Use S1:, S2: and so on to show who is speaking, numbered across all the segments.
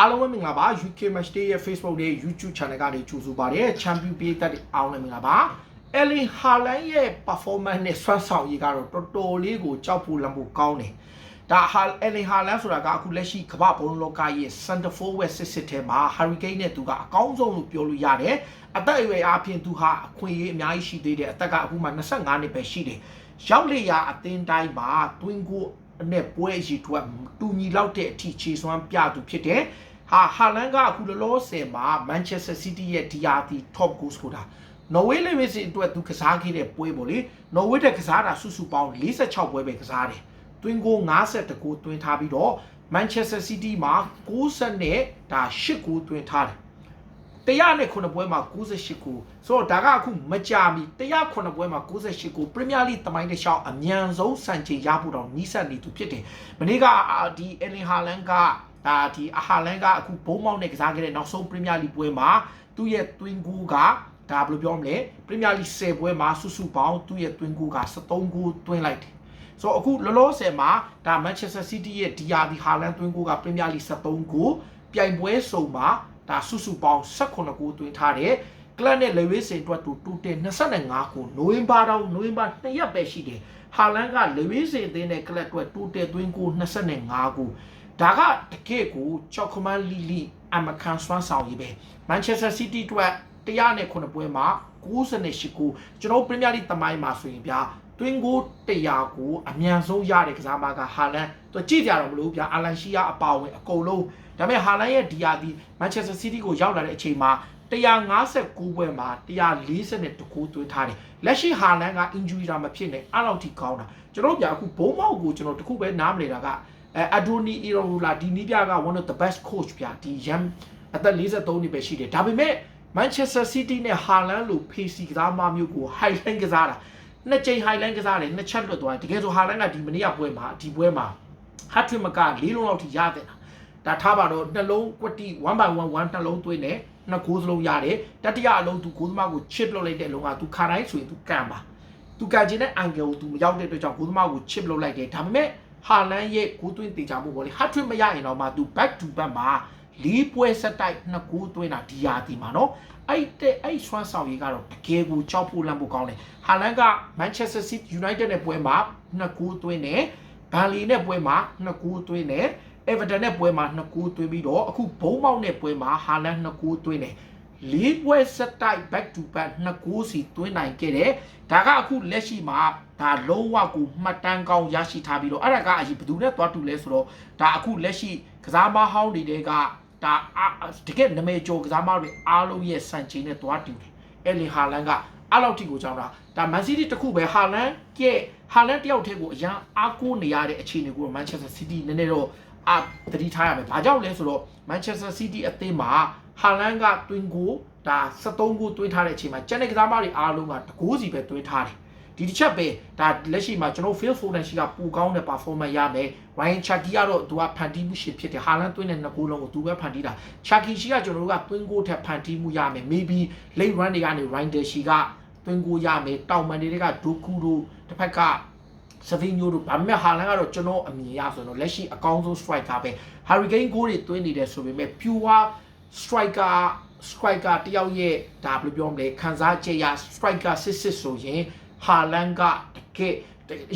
S1: အားလုံးပဲမင်္ဂလာပါ UK Match Day ရဲ့ Facebook နဲ့ YouTube Channel ကနေကြိုဆိုပါရစေ Champion ပြည်သက်တွေအားလုံးလည်းမင်္ဂလာပါ Erling Haaland ရဲ့ performance နဲ့ဆွမ်းဆောင်ရည်ကတော့တော်တော်လေးကိုကြောက်ဖို့လန့်ဖို့ကောင်းတယ်ဒါဟာ Erling Haaland ဆိုတာကအခုလက်ရှိကမ္ဘာဘုံလောကရဲ့ center forward စစ်စစ်ထဲမှာ Harry Kane နဲ့သူကအကောင်းဆုံးလို့ပြောလို့ရတယ်အသက်အရွယ်အားဖြင့်သူဟာအခွင့်အရေးအများကြီးရှိသေးတယ်အသက်ကအခုမှ25နှစ်ပဲရှိတယ်ရောက်လေရာအသင်းတိုင်းမှာ twin goal နဲ့ပွဲအရှိထွက်တူညီလောက်တဲ့အထိခြေစွမ်းပြသူဖြစ်တယ်ဟာဟာလန်ကအခုလောလောဆယ်မှာ Manchester City ရဲ့ DRT top goal scorer နော်ဝေးလေးဝေးစီအတွက်သူကစားခဲ့တဲ့ပွဲပေါ့လေနော်ဝေးတဲ့ကစားတာစုစုပေါင်း46ပွဲပဲကစားတယ်တွင်းကို52ကိုတွင်းထားပြီးတော့ Manchester City မှာ60နဲ့ဒါ8ကိုတွင်းထားတယ် 100နဲ့9ပွဲမှာ98ကိုဆိုတော့ဒါကအခုမကြမီ109ပွဲမှာ98ကိုပရီးမီယာလိတမိုင်းတစ်လျှောက်အမြန်ဆုံးစံချိန်ရဖို့တော့နီးစပ်နေသူဖြစ်တယ်။မနေ့ကအာဒီအယ်လင်ဟာလန်ကဒါဒီအဟာလန်ကအခုဘုံမောင်းနဲ့ကစားခဲ့တဲ့နောက်ဆုံးပရီးမီယာလိပွဲမှာသူ့ရဲ့တွင်းကူကဒါဘယ်လိုပြောမလဲပရီးမီယာလိ10ပွဲမှာစုစုပေါင်းသူ့ရဲ့တွင်းကူက73ဂိုးတွင်းလိုက်တယ်။ဆိုတော့အခုလောလောဆယ်မှာဒါ Manchester City ရဲ့ DR ဒီဟာလန်တွင်းကူကပရီးမီယာလိ73ဂိုးပြိုင်ပွဲစုံမှာ ဒါစုစုပေါင်း18ကိုတွင်းထားတယ်ကလပ်နဲ့လေဝေးစင်အတွက်တူတူတင်25ကိုနိုဝင်ဘာတော့နိုဝင်ဘာ2ရက်ပဲရှိတယ်ဟာလန်ကလေဝေးစင်အသင်းနဲ့ကလပ်အတွက်တူတယ်သွင်းကို25ကိုဒါကတကယ့်ကိုကြောက်ခမန်းလီလီအမကန်ဆွမ်းဆောင်ရေးပဲမန်ချက်စတာစီးတီးအတွက်100နဲ့9ပွဲမှာ98ကိုကျွန်တော်ပရီးမီယာလိတမိုင်းမှာဆိုရင်ဗျာတွင်းကို100ကိုအမြန်ဆုံးရတဲ့ကစားမကဟာလန်သူကြည့်ကြတော့မလို့ဗျာအာလန်ရှိယာအပါဝင်အကုန်လုံး ဒါပေမဲ့ဟာလန်ရဲ့ဒီယာဒီမန်ချက်စတာစီးတီးကိုရောက်လာတဲ့အချိန်မှာ159ပွဲမှာ140တကူသွင်းထားတယ်လက်ရှိဟာလန်က injury တာမဖြစ်နဲ့အဲ့လောက်ထိကောင်းတာကျွန်တော်ပြအခုဘုံမောက်ကိုကျွန်တော်တခုပဲနားမနေတာကအဲအဒိုနီအီရိုလာဒီနီးပြက one of the best coach ပြဒီရမ်အသက်43နှစ်ပဲရှိတယ်ဒါပေမဲ့ Manchester City နဲ့ Haaland လို့ PC ကစားမမျိုးကို highlight ကစားတာနှစ်ချိန် highlight ကစားတယ်နှစ်ချက်လွတ်သွားတယ်တကယ်ဆို Haaland ကဒီမနေ့ကပွဲမှာဒီပွဲမှာ hat trick မက၄လုံးလောက်ထိရတဲ့ ဒါထားပါတော့နှလုံးကွက်တီ1 by 1 1နှလုံးသွင်းတယ်နှစ်ဂိုးစလုံးရတယ်တတိယအလုံးသူဂိုးသမားကို chip လုပ်လိုက်တဲ့အလုံးကသူခါတိုင်းဆိုရင်သူကန်ပါသူကန်ခြင်းနဲ့ angle ကိုသူမရောက်တဲ့အတွက်ကြောင့်ဂိုးသမားကို chip လုပ်လိုက်တယ်ဒါပေမဲ့ဟာလန်ရဲ့ဂိုးသွင်းတေချာမှုပေါ့လေ hat trick မရရင်တော့မှသူ back to back မှာလေးပွဲဆက်တိုက်နှစ်ဂိုးသွင်းတာဒီယာဒီမှာနော်အဲ့တဲ့အဲ့ဆွမ်းဆောင်ရေးကတော့တကယ်ကိုကြောက်ဖို့လန့်ဖို့ကောင်းတယ်ဟာလန်က Manchester City United နဲ့ပွဲမှာနှစ်ဂိုးသွင်းတယ်ဘန်လီနဲ့ပွဲမှာနှစ်ဂိုးသွင်းတယ် Everton နဲ့ပွဲမှာ2ဂိုးသွင်းပြီးတော့အခုဘုံမောက်နဲ့ပွဲမှာဟာလန်2ဂိုးသွင်းတယ်လေးပွဲဆက်တိုက် back to back 2ဂိုးစီသွင်းနိုင်ခဲ့တယ်ဒါကအခုလက်ရှိမှာဒါလုံးဝကိုမှတ်တမ်းကောင်းရရှိထားပြီးတော့အဲ့ဒါကအရင်ဘယ်သူနဲ့သွားတူလဲဆိုတော့ဒါအခုလက်ရှိကစားမဟောင်းတွေကဒါတကယ်နမဲကျော်ကစားမတွေအားလုံးရဲ့စံချိန်နဲ့သွားတူတယ်အဲ့လီဟာလန်ကအဲ့လောက်ထိကိုကြောင်းတာဒါမန်စီးတီးတစ်ခုပဲဟာလန်ကဲဟာလန်တယောက်တည်းကိုအရန်အားကိုးနေရတဲ့အခြေအနေကိုမန်ချက်စတာစီးတီးနည်းနည်းတော့ အသတိထားရမယ်။ဘာကြောင့်လဲဆိုတော့ Manchester City အသင်းမှာဟာလန်ကတွင်းကိုဒါ73ကိုတွင်းထားတဲ့အချိန်မှာကျန်တဲ့ကစားမတွေအားလုံးကတကိုးစီပဲတွင်းထားတယ်။ဒီတစ်ချက်ပဲဒါလက်ရှိမှာကျွန်တော် Phil Foden ရှိကပူကောင်းတဲ့ performance ရမယ်။ Ryan Chucky ကတော့သူကဖန်တီးမှုရှင်ဖြစ်တယ်။ဟာလန်တွင်းတဲ့နှစ်ကိုးလုံးကိုသူပဲဖန်တီးတာ။ Chucky ရှိကကျွန်တော်တို့ကတွင်းကိုထက်ဖန်တီးမှုရမယ်။ Maybe late run တွေကနေ Ryder ရှိကတွင်းကိုရမယ်။တောင်မန်တွေကဒိုကူတို့တစ်ဖက်က စဗီညိုတို့ဘာမှဟာလန်ကတော့ကျွန်တော်အမြင်ရဆိုတော့လက်ရှိအကောင်းဆုံး striker ပဲ Hurricane ဂိုးတွေသွင်းနေတယ်ဆိုပေမဲ့ pure striker striker တယောက်ရဲ့ဒါဘယ်လိုပြောမလဲခံစားချက်ရ striker စစ်စစ်ဆိုရင်ဟာလန်ကတကယ်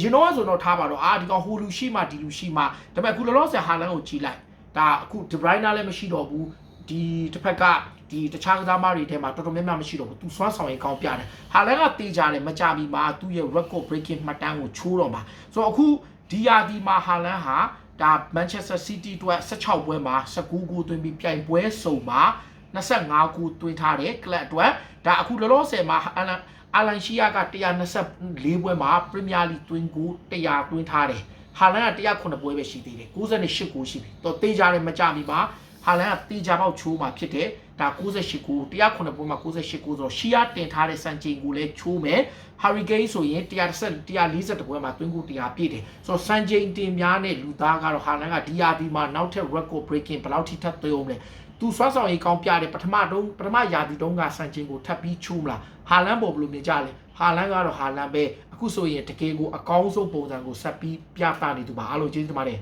S1: ယူနိုဆိုတော့ထားပါတော့အာဒီကောင်ဟိုလူရှိမှဒီလူရှိမှဒါပေမဲ့အခုလောလောဆယ်ဟာလန်ကိုကြည့်လိုက်ဒါအခု De Bruyne လည်းမရှိတော့ဘူးဒီတစ်ဖက်က ဒီတခြားကစားမတွေထဲမှာတော်တော်များများမရှိတော့ဘူးသူစွမ်းဆောင်ရင်ကောင်းပြတယ်ဟာလန်ကတေးကြတယ်မကြမီမှာသူ့ရဲ့ record breaking မှတ်တမ်းကိုချိုးတော့မှာဆိုတော့အခုဒီယာဒီမှာဟာလန်ဟာဒါ Manchester City အတွက်16ပွဲမှာ19ဂိုးသွင်းပြီးပြိုင်ပွဲစုံမှာ25ဂိုးသွင်းထားတယ်ကလပ်အတွက်ဒါအခုလောလောဆယ်မှာအလန်အလန်ရှိယာက124ပွဲမှာ Premier League သွင်းဂိုး100သွင်းထားတယ်ဟာလန်က109ပွဲပဲရှိသေးတယ်98ဂိုးရှိပြီတော့တေးကြတယ်မကြမီမှာ ဟာလန်ကတေးကြပေါက်ချိုးမှာဖြစ်တယ်ဒါ68ကို109ပွဲမှာ68ကိုဆိုတော့ရှီယာတင်ထားတဲ့စံချိန်ကိုလည်းချိုးမယ် Hurricane ဆိုရင်130 140ပွဲမှာတွင်းကို100ပြည့်တယ်ဆိုတော့စံချိန်တင်များနဲ့လူသားကတော့ဟာလန်က DRB မှာနောက်ထပ် record breaking ဘယ်လောက်ထိထပ်သွင်းအောင်လဲသူစွမ်းဆောင်ရေးကောင်းပြတယ်ပထမတုန်းပထမယာတီတုန်းကစံချိန်ကိုထပ်ပြီးချိုးမလားဟာလန်ပေါ်ဘယ်လိုမြင်ကြလဲဟာလန်ကတော့ဟာလန်ပဲအခုဆိုရင်တကယ်ကိုအကောင်းဆုံးပုံစံကိုဆက်ပြီးပြသနေသူပါအားလုံးကျေးဇူးတင်ပါတယ်